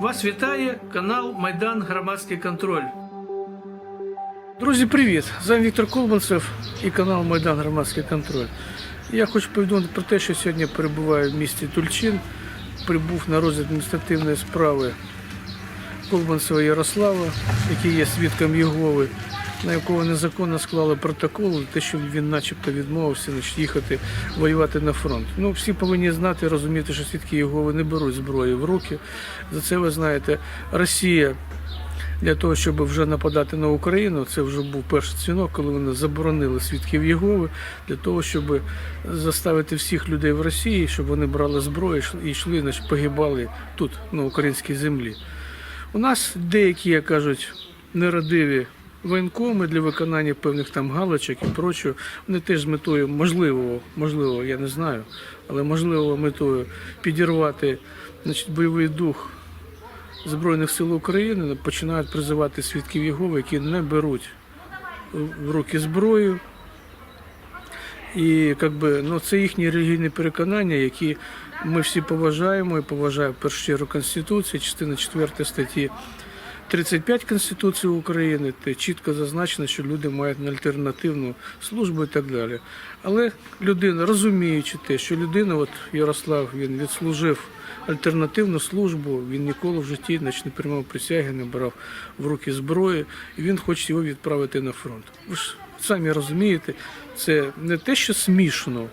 Вас вітає канал Майдан Громадський контроль. Друзі, привіт! З вами Віктор Колбанцев і канал Майдан Громадський контроль. Я хочу повідомити про те, що сьогодні перебуваю в місті Тульчин. Прибув на розгляд адміністративної справи Колбанцева Ярослава, який є свідком Єгови, на якого незаконно склали протокол, те, що він начебто відмовився значить, їхати воювати на фронт. Ну, всі повинні знати, розуміти, що свідки Єгови не беруть зброї в руки. За це ви знаєте, Росія для того, щоб вже нападати на Україну, це вже був перший дзвінок, коли вони заборонили свідків Єгови, для того, щоб заставити всіх людей в Росії, щоб вони брали зброю і йшли, значить, погибали тут, на українській землі. У нас деякі, як кажуть, нерадиві воєнкоми для виконання певних там галочок і прочого, вони теж з метою можливо, можливо, я не знаю, але можливо метою підірвати значить, бойовий дух Збройних сил України починають призивати свідків Єгови, які не беруть в руки зброю. І як би, ну, це їхні релігійні переконання, які ми всі поважаємо і поважаємо в першу чергу Конституції, частина 4 статті 35 Конституції України, де чітко зазначено, що люди мають альтернативну службу і так далі. Але людина, розуміючи те, що людина, от Ярослав, він відслужив альтернативну службу, він ніколи в житті не приймав присяги, не брав в руки зброї, і він хоче його відправити на фронт. Ви ж самі розумієте, це не те, що смішно,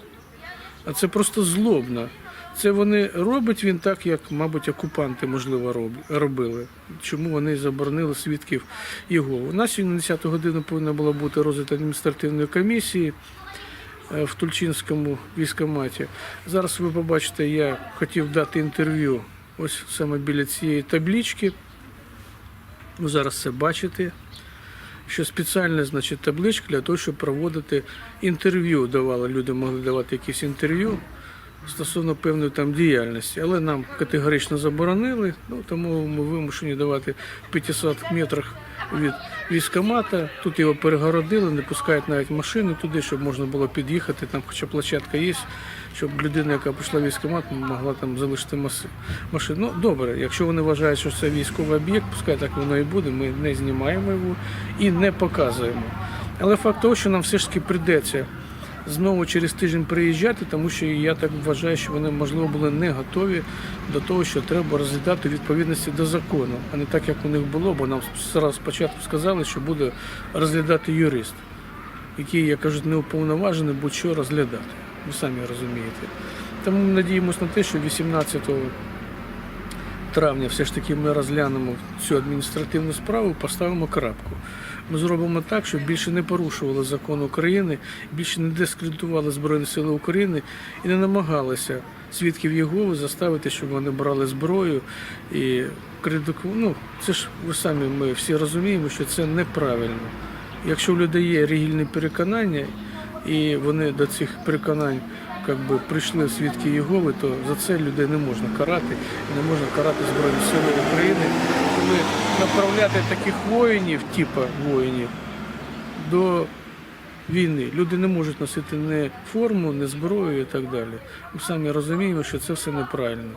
а це просто злобно. Це вони роблять він так, як, мабуть, окупанти, можливо, роб- робили. Чому вони заборонили свідків його? У нас сьогодні на 10 годину повинна була бути розгляд адміністративної комісії е, в Тульчинському військкоматі. Зараз ви побачите, я хотів дати інтерв'ю ось саме біля цієї таблічки. Ви зараз це бачите. Що спеціальна значить, табличка для того, щоб проводити інтерв'ю, давали люди могли давати якісь інтерв'ю стосовно певної там діяльності, але нам категорично заборонили, ну тому ми вимушені давати в 500 метрах від військкомата. Тут його перегородили, не пускають навіть машини туди, щоб можна було під'їхати. Там, хоча площадка є, щоб людина, яка прийшла в військкомат, могла там залишити машину. Ну добре, якщо вони вважають, що це військовий об'єкт, пускай так воно і буде. Ми не знімаємо його і не показуємо. Але факт того, що нам все ж таки прийдеться знову через тиждень приїжджати, тому що я так вважаю, що вони можливо були не готові до того, що треба розглядати відповідності до закону, а не так, як у них було, бо нам спочатку сказали, що буде розглядати юрист, який, як кажуть, не уповноважений будь-що розглядати. Ви самі розумієте. Тому ми надіємося на те, що 18 травня все ж таки ми розглянемо цю адміністративну справу, поставимо крапку. Ми зробимо так, щоб більше не порушували закон України, більше не дискредитували Збройні Сили України і не намагалися свідків Єгови заставити, щоб вони брали зброю і кредику. Ну, це ж ви самі ми всі розуміємо, що це неправильно. Якщо в людей є релігійні переконання, і вони до цих переконань як би, прийшли свідки Єгови, то за це людей не можна карати, не можна карати Збройні Сили України, коли направляти таких воїнів, типа воїнів, до війни. Люди не можуть носити не форму, не зброю і так далі. Ми самі розуміємо, що це все неправильно.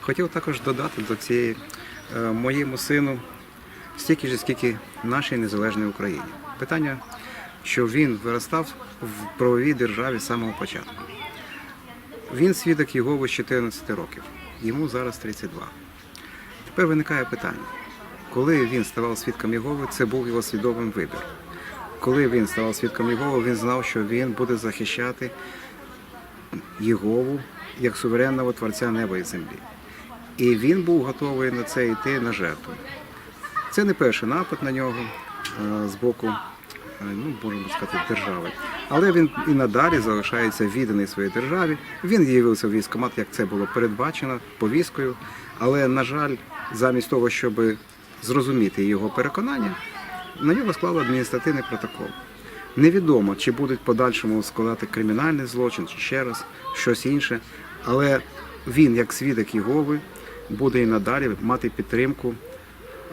Хотів також додати до цієї е, моєму сину стільки ж, скільки нашій незалежній Україні. Питання, що він виростав в правовій державі з самого початку. Він свідок Єгови з 14 років, йому зараз 32. Тепер виникає питання, коли він ставав свідком Єгови, це був його свідомий вибір. Коли він ставав свідком Єгови, він знав, що він буде захищати Єгову як суверенного творця неба і землі. І він був готовий на це йти на жертву. Це не перший напад на нього е, з боку, е, ну, можемо сказати, держави. Але він і надалі залишається відданий своїй державі. Він з'явився в військкомат, як це було передбачено повісткою. Але, на жаль, замість того, щоб зрозуміти його переконання, на нього склали адміністративний протокол. Невідомо, чи будуть подальшому складати кримінальний злочин, чи ще раз щось інше. Але він, як свідок Єгови, буде і надалі мати підтримку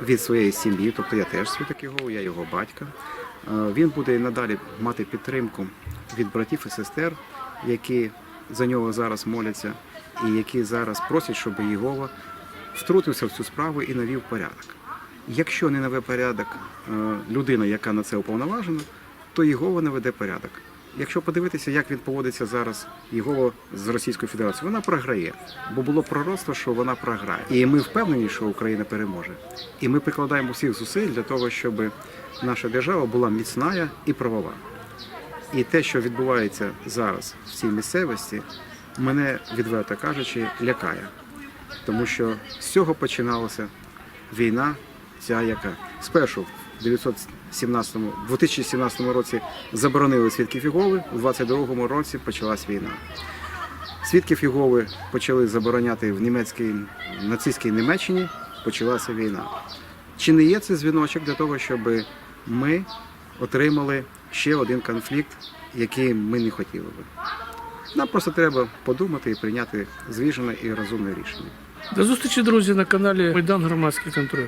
від своєї сім'ї, тобто я теж свідок Єгови, я його батька. Е, Він буде надалі мати підтримку від братів і сестер, які за нього зараз моляться, і які зараз просять, щоб Єгова втрутився в цю справу і навів порядок. Якщо не наве порядок е, людина, яка на це уповноважена, то Єгова не веде порядок якщо подивитися, як він поводиться зараз його з Російською Федерацією, вона програє, бо було пророцтво, що вона програє, і ми впевнені, що Україна переможе. І ми прикладаємо всіх зусиль для того, щоб наша держава була міцна і правова. І те, що відбувається зараз в цій місцевості, мене відверто кажучи, лякає, тому що з цього починалася війна, ця яка спершу 900 у 2017 році заборонили свідків Єгови, у 2022 році почалась війна. Свідків Єгови почали забороняти в німецькій нацистській Німеччині. Почалася війна. Чи не є це дзвіночок для того, щоб ми отримали ще один конфлікт, який ми не хотіли би? Нам просто треба подумати і прийняти звіжене і розумне рішення. До зустрічі, друзі, на каналі Майдан Громадський контроль.